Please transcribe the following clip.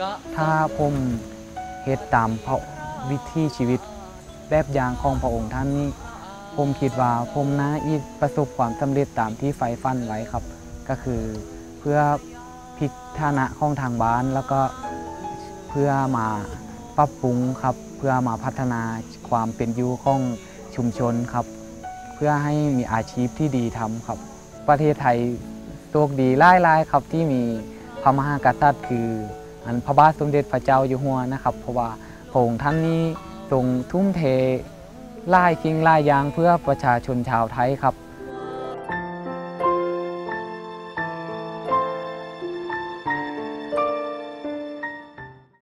ก็ถ้าผมเฮ็ดตามพระวิถีชีวิตแบบอย่างของพระองค์ท่านนี้ผมคิดว่าผมน่าอีประสบความสำเร็จตามที่ไฟฟันไว้ครับ ก็คือเพื่อพลิกฐานะของทางบ้านแล้วก็เพื่อมาปรับปรุงครับ เพื่อมาพัฒนาความเป็นอยู่ของชุมชนครับ เพื่อให้มีอาชีพที่ดีทำครับ ประเทศไทยโชคดีหลายๆครับที่มี พระมหากษัตริย์ คืออันพระบาทสมเด็จพระเจ้าอยู่หัวนะครับ เพราะว่าพระองค์ท่านนี้ทรงทุ่มเทไล่ายคิงไล่ายยางเพื่อประชาชนชาวไทยครับ